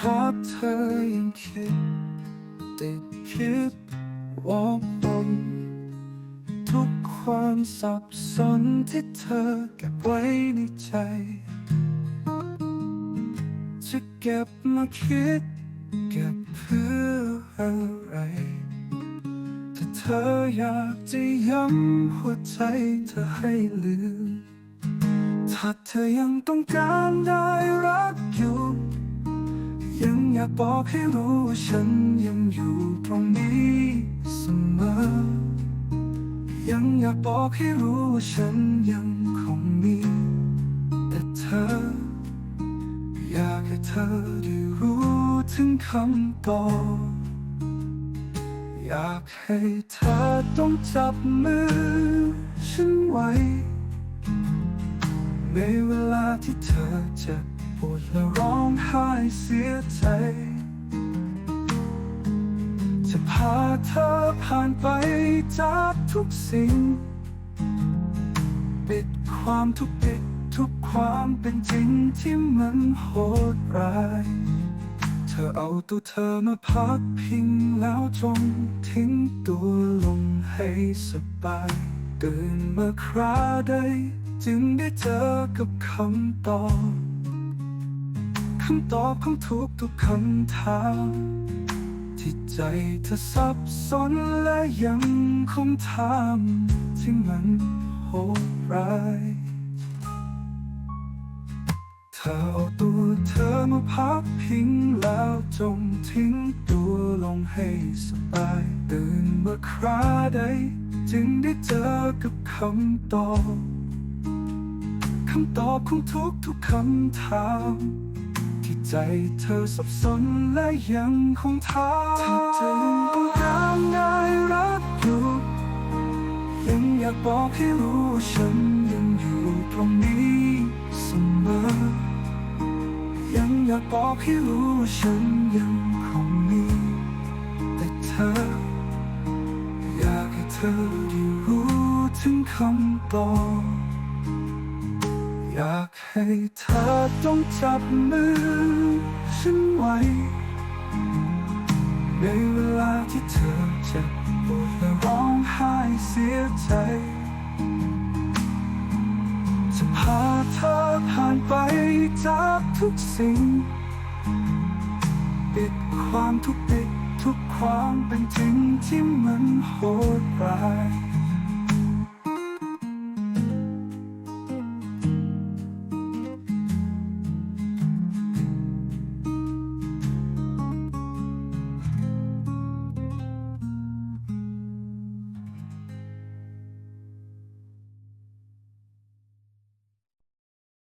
เพราะเธอยังคิดติดคิดวกวนทุกความสับสนที่เธอเก็บไว้ในใจ จะเก็บมาคิด เก็บเพื่ออะไรถ้าเธออยากจะย้ำหัวใจเธอให้ลืม ถ้าเธอยังต้องการได้รักากบอกให้รู้ว่าฉันยังอยู่ตรงนี้เสมอ ยังอยากบอกให้รู้ว่าฉันยังคงมี แต่เธอ อยากให้เธอได้รู้ถึงคำตอบอยากให้เธอต้องจับมือฉันไว้ ในเวลาที่เธอเจ็บปวดและร้อง เสียใจ จะพาเธอผ่านไปจากทุกสิ่ง ปิดความทุกปิดทุกความเป็นจริงที่มันโหดร้าย เธอเอาตัวเธอมาพักพิงแล้วจงทิ้งตัวลงให้สบายตื่นมาคราใดจึงได้เจอกับคำตอบ คำตอบของทุกทุกๆคำถามที่ใจเธอสับสนและยังคงถามที่มันโหดร้ายเธอเอาตัวเธอมาพักพิงแล้วจงทิ้งตัวลงให้สบายตื่นเมื่อคราใดจึงได้เจอกับคำตอบคำตอบของทุกทุกๆคำถาม ที่ใจเธอสับสนและยังคงถามถ้าเธอยังต้องการได้รักอยู่ยังอยากบอกให้รู้ฉันยังอยู่ตรงนี้เสมอ ยังอยากบอกให้รู้ว่าฉันยังคงมีแต่เธอ อยากให้เธอได้รู้ถึงคำตอบ อยากให้เธอต้องจับมือฉันไว้ ในเวลาที่เธอเจ็บปวดและร้องไห้เสียใจ จะพาเธอผ่านไปจากทุกสิ่ง ปิดความทุกข์ปิดทุกความเป็นจริงที่มันโหดร้าย